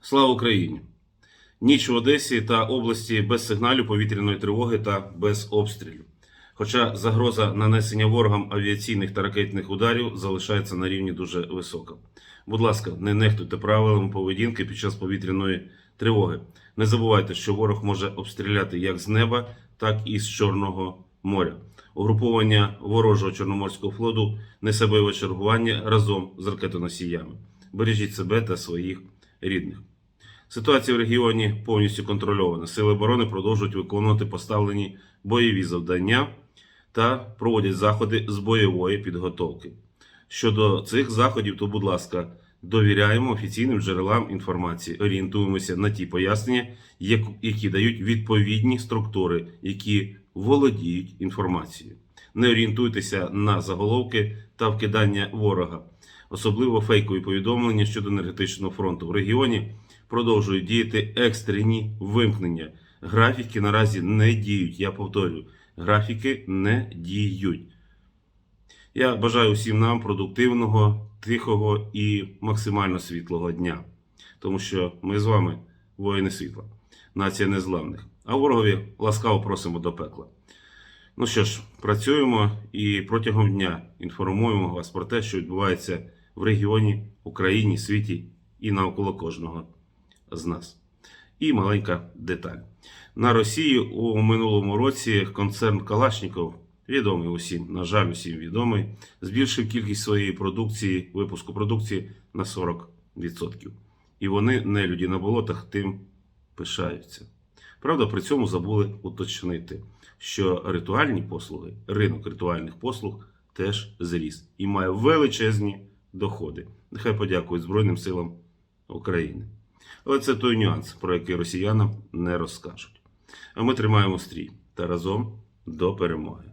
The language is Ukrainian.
Слава Україні! Ніч в Одесі та області без сигналів повітряної тривоги та без обстрілів. Хоча загроза нанесення ворогам авіаційних та ракетних ударів залишається на рівні дуже висока. Будь ласка, не нехтуйте правилами поведінки під час повітряної тривоги. Не забувайте, що ворог може обстріляти як з неба, так і з Чорного моря. Угруповання ворожого Чорноморського флоту несе бойове чергування разом з ракетоносіями. Бережіть себе та своїх рідних. Ситуація в регіоні повністю контрольована. Сили оборони продовжують виконувати поставлені бойові завдання та проводять заходи з бойової підготовки. Щодо цих заходів, то, будь ласка, довіряємо офіційним джерелам інформації, орієнтуємося на ті пояснення, які дають відповідні структури, які володіють інформацією. Не орієнтуйтеся на заголовки та вкидання ворога, особливо фейкові повідомлення щодо енергетичного фронту в регіоні продовжують діяти екстрені вимкнення. Графіки наразі не діють. Я повторюю, графіки не діють. Я бажаю всім нам продуктивного, тихого і максимально світлого дня, тому що ми з вами воїни світла, нація незламних. А ворогові ласкаво просимо до пекла. Ну що ж, працюємо і протягом дня інформуємо вас про те, що відбувається в регіоні, Україні, світі і навколо кожного з нас. І маленька деталь. На Росії у минулому році концерн Калашніков, відомий усім, на жаль, усім відомий, збільшив кількість своєї продукції, випуску продукції на 40%. І вони, нелюді на болотах, тим пишаються. Правда, при цьому забули уточнити, що ритуальні послуги, ринок ритуальних послуг теж зріс і має величезні доходи. Нехай подякують Збройним силам України. Але це той нюанс, про який росіянам не розкажуть. А ми тримаємо стрій та разом до перемоги.